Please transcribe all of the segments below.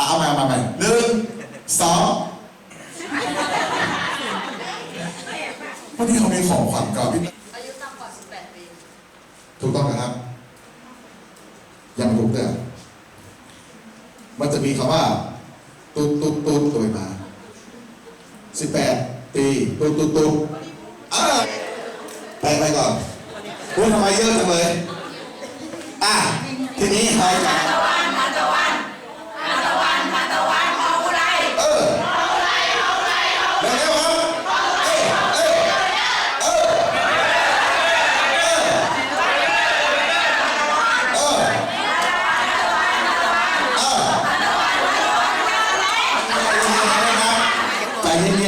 อะเอาใหม่เอาใหม่หม่หนึ่งสองวันนี้เขามีของขวัญกับพี่อายุต่ำกว่า 18 ปี ถูกต้องนะครับยังถูกแต่มันจะมีคำว่าตุ๊ดตุ๊ดตุ๊ดโดยมาสิบแปดปีตุ๊ดตุ๊ดตุ๊ดอ่าไปไปก่อนพูดทำไมเยอะจังเลย อะ ทีนี้ใคร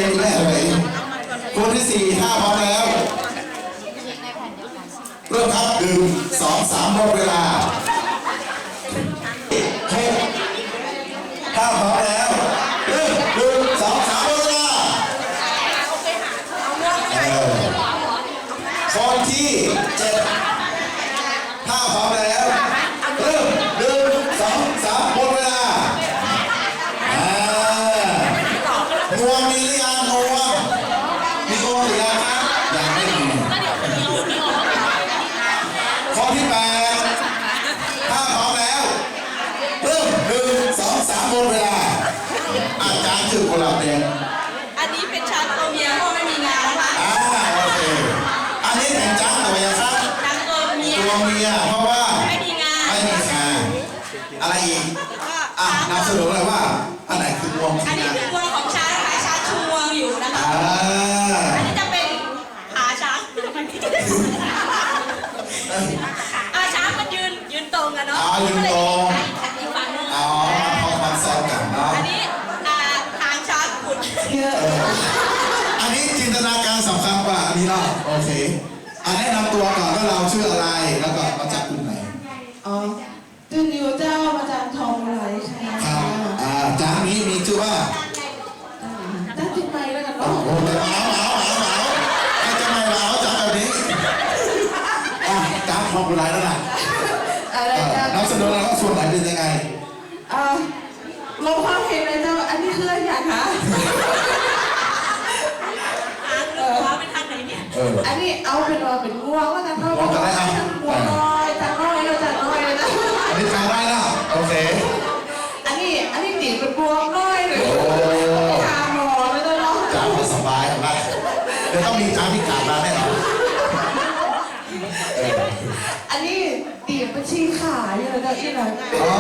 ใจเย็นๆแม่เลยคนที่สี่ห้าพร้อมแล้ว เริ่มครับหนึ่งสองสามหมดเวลาหกถ้าพร้อมแล้วเริ่มหนึ่งสองสามหมดเวลาเออคนที่เจ็ดถ้าพร้อมแล้วเริ่มหนึ่งสองสามหมดเวลาอ่างวงมีหรือยั อาจารย์คือกุหลาบแดงอันนี้เป็นช้างตัวเมียเพราะไม่มีงานนะคะอ่าโอเคอันนี้เป็นจ้างตัวยังครับช้างตัวเมียตัวเมียเพราะว่าไม่มีงานไม่มีคาอะไรอีกแล้วก็อะนำเสนอเลยว่าอันไหนคืองวงอันที่นี้งานคืองวงของช้างค่ะช้างชูงวงอยู่นะคะอ่าอันนี้จะเป็นขาช้างอาช้างมันยืนยืนตรงกันเนาะอ๋อยื จินตนาการสำคัญกว่าอันนี้เนาะโอเคอันแนะนำตัวก่อนว่าเราชื่ออะไรแล้วก็มาจากกลุ่มไหนอ๋อตื่นนิวเจ้ามาจากทองไหลค่ะครับอ่าจ้างนี้มีชื่อว่าตั้งจิตใหม่แล้วกันโอ้เนาะโหแต่หนาวหนาวหนาวหนาวใครจะไม่หนาวจ้างแบบนี้อะจ้างความรุนแรงแล้วล่ะอะไรเอ่อจ้านำเสนอแล้วก็ส่วนไหนเป็นยังไงอ่าลงความเห็นเลยเจ้าอันนี้คืออะไรอย่างคะ ทางหรือขวาเป็นทางไหนเนี่ย เออ อั นนี้เอาเป็นว่าเป็นง่วงว่าจะเข้าง่วงก็ได้ครับง่วงน้อยจังน้อยเราจังน้อยเลยนะอันนี้ทางได้นะโอเค อันนี้อันนี้ตีเป็นบวงน้อยหรือโอ้ ทาหมอไม่ต้องเนาะจ้างมาสบายนะเดี๋ยวต้องมีจ้างพิการมาแน่นอนอันนี้ตีเป็นชี้ขาอยู่เลยเจ้าอีหลังอ๋อ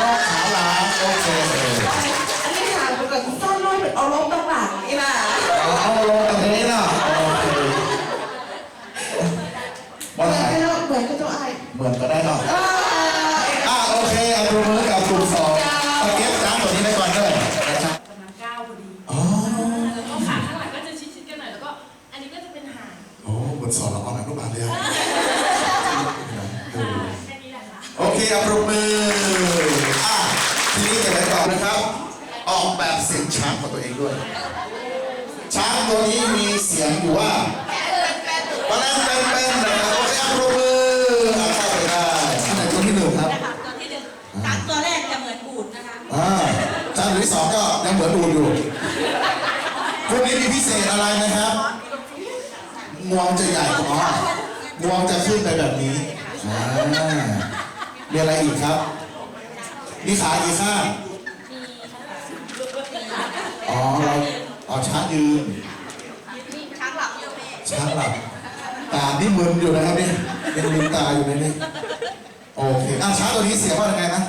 นอกขาหลางโอเค อันนี้ขาเป็นกับซ่อนน้อยเป็นเอาลบตั้งหลังอีหล่ะ เอาเอาลงตรงนี้นะโอเค เห บอล มือน ไหนกันเนาะเหมือนกันเจ้าไอ้เหมือนกันได้เนาะอ่าอะโอเคเอาดูมือกับกลุ่มสองตะเก็บจ้างตัวนี้ไปก่อนด้วยนะครับประมาณเก้าพอดีอ๋อแล้วก็ขาข้างหลังก็จะชิดๆกันหน่อยแล้วก็อันนี้ก็จะเป็นหางโอ้เหมือนสอนเราตอนอนุบาลเลยอะเออแค่นี้แหละค่ะโอเคเอาปรบมืออะทีนี้จะไปต่อนะครับ ออกแบบเสียงช้างของตัวเองด้วย ช้างตัวนี้มีเสียงอยู่ว่า ที่หนึ่งช้างตัวแรกจะเหมือนบูดนะคะอ่าจานที่สองก็ยังเหมือนอูดอยู่คนนี้มีพิเศษอะไรนะครับงวงจะใหญ่กว่างวงจะขึ้นไปแบบนี้อ่ามีอะไรอีกครับ มีขากี่ข้างอ๋อเราเอาช้างยืนช้างหลับอยู่ช้างหลับตานี่มึนอยู่นะครับนี่ยังลืมตาอยู่เลยนี่ โอเคอะช้างตัวนี้เสียงว่ายังไงนะ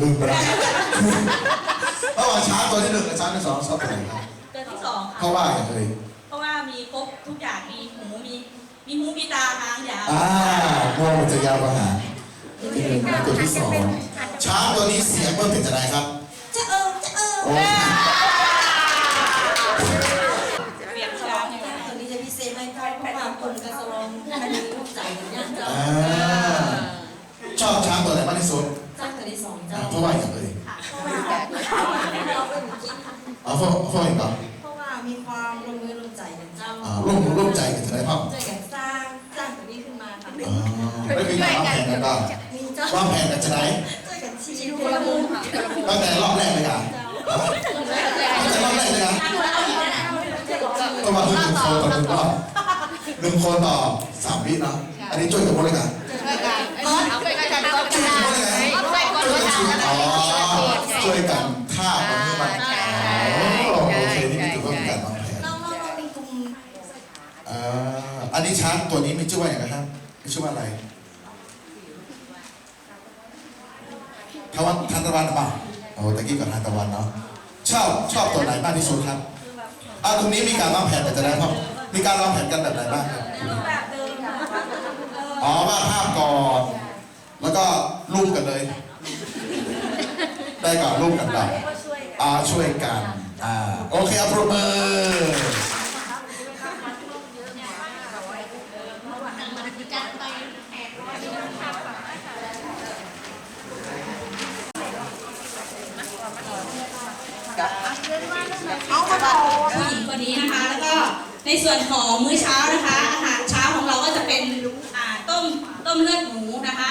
ลืมไปแล้วระหว่างช้างตัวที่หนึ่งกับช้างที่สองชอบตัวไหนครับตัวที่สองเพค่ะราะว่าอย่างไรเพราะว่ามีครบทุกอย่างมีหูมีมีหูมีตาทางยาวอ่างวงมันจะยาวกว่าหางตัวที่หนึ่งและตัวที่สองช้างตัวนี้เสียงเบิ้ลเป็นจะไรครับ จะเอิมจะเอิมโอ้เปลี่ยนช้าง ตัวนี้จะพิเศษไม่ค่อยเพราะว่าคนกระทรวงอันนี้ลูกใจกันเนี่ยเจ้า อ่าชอบช้างตัวไหน มากที่สุดเจ้าตัวที่สองอ่าเจ้าเพราะว่าอย่างไรเพราะว่าเราเป็นคิดเอาเพราะเพราะอย่างไรเพราะว่ามีความร่วมมือร่วมใจกันเจ้าอ่าร่วมมือร่วมใจกันจะได้พ่อช่วยกันสร้างสร้างตัวนี้ขึ้นมาค่ะอ๋อไม่มีการวางแผนกันบ้างมีเจ้าวางแผนกันจะไหนช่วยกันชี้คนละมุมค่ะตั้งแต่รอบแรกเลยอะตั้งแต่รอบแรกเลยอะก็มาคือหนึ่งคนต่อหนึ่งรอบหนึ่งคนต่อสามวิเนาะอันนี้ช่วยกันหมดเลยกัน ช่วยกันเอาไปกัน ช่วยกันหมดเลยกันอ๋อ ช่วยกันฆ่ามันให้มันโอเคนี่ถือว่าเป็นการวางแผนเราเราเราเป็นกลุ่มอ่าอันนี้ช้างตัวนี้มีชื่อว่าอย่างไรครับมีชื่อว่าอะไรทวันทันตะวันหรือเปล่าโอ้ตะกี้กับทันตะวันเนาะชอบชอบตัวไหนมากที่สุดครับอ่าตรงนี้มีการวางแผนกันจะได้พ่อมีการวางแผนกันแบบไหนบ้างครับในรูปแบบเดิมนะคะเอออ๋อวาดภาพก่อนแล้วก็รูปกันเลย ได้ก่อนรูปกันไปอ่าช่วยกันอ่าโอเคเอาปรบมือผู้หญิงคนนี้นะคะ แล้วก็ในส่วนของมื้อเช้านะคะ อาหารเช้าของเราก็จะเป็นอ่าต้มต้มเลือดหมูนะคะ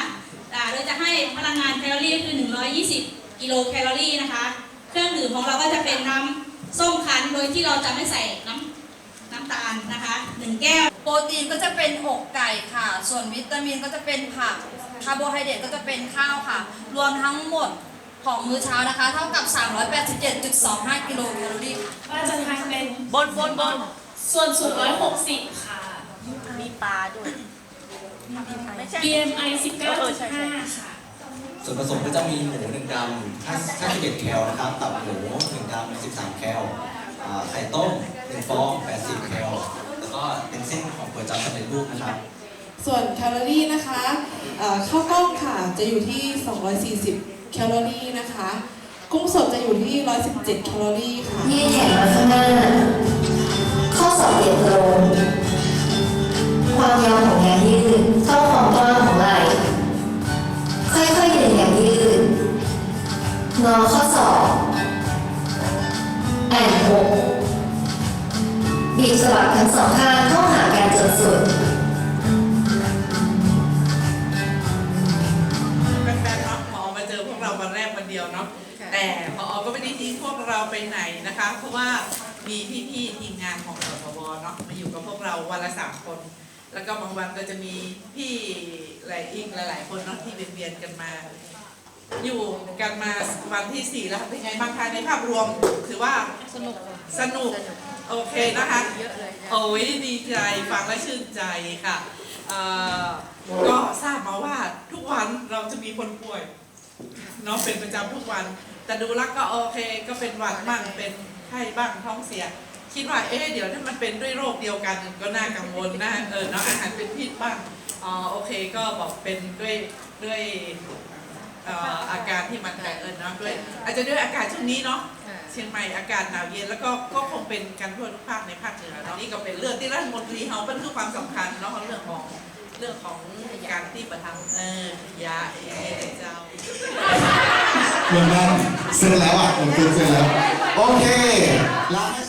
อ่าโดยจะให้พลังงานแคลอรี่คือ 120 กิโลแคลอรี่นะคะ เครื่องดื่มของเราก็จะเป็นน้ำส้มคั้นโดยที่เราจะไม่ใส่น้ำน้ำตาลนะคะหนึ่งแก้ว โปรตีนก็จะเป็นอกไก่ค่ะ ส่วนวิตามินก็จะเป็นผัก คาร์โบไฮเดรตก็จะเป็นข้าวค่ะ รวมทั้งหมดของมื้อเช้านะคะ เท่ากับ 387.25 กิโลแคลอรี่ค่ะว่าจะทานเป็นบนบนบนส่วนสูง160 ค่ะ มีปลาด้วย BMI 19.5 ค่ะ ส่วนผสมก็จะมีหมู1กรัม51แคลนะครับตับหมู1กรัม13 แคลอ่าไข่ต้ม1ฟอง80 แคลแล้วก็เป็นเส้นของก๋วยจั๊บสำเร็จรูปนะครับ ส่วนแคลอรี่นะคะเอ่อข้าวกล้องค่ะจะอยู่ที่ 240 แคลอรี่นะคะ กุ้งสดจะอยู่ที่ 117 แคลอรี่ค่ะยืดแขนมาข้างหน้าข้อศอกเหยียดตรงความยาวของแขนยืดเท่า งอข้อศอกแอนหกบีบสะบักทั้งสองข้างเข้าหากันจนสุดแฟนๆเนาะพอมาเจอพวกเราวันแรกวันเดียวเนาะแต่พอก็ไม่ได้ทิ้งพวกเราไปไหนนะคะ เพราะว่ามีพี่ๆทีมงานของสทบเนาะมาอยู่กับพวกเราวันละสามคน แล้วก็บางวันก็จะมีพี่หลายอีกหลายๆคนเนาะที่เวียนๆกันมา อยู่กันมาวันที่สี่แล้วเป็นไงบ้างคะในภาพรวมถือว่าสนุกสนุกโอเคนะคะโอ้ยดีใจฟังและชื่นใจค่ะเอ่อก็ทราบมาว่าทุกวันเราจะมีคนป่วยเนาะเป็นประจำทุกวัน แต่ดูแล้วก็โอเคก็เป็นหวัดบ้างเป็นไข้บ้างท้องเสีย คิดว่าเอ๊ะเดี๋ยวถ้ามันเป็นด้วยโรคเดียวกันก็น่ากังวลนะเออเนาะอาหารเป็นพิษบ้างอ๋อโอเคก็บอกเป็นด้วยด้วย เอ่ออาการที่มันแต่เออเนาะด้วยอาจจะด้วยอากาศช่วงนี้เนาะเชียงใหม่อากาศหนาวเย็นแล้วก็ก็คงเป็นกันทั่วทุกภาคในภาคเหนือเนาะนี่ก็เป็นเรื่องที่รัฐมนตรีเขาเป็นคือความสำคัญเนาะเรื่องของเรื่องของการที่ประทังเออยาเอเจ้าเรื่องนั้นเสร็จแล้วอะผมเสร็จแล้ว โอเคลาให้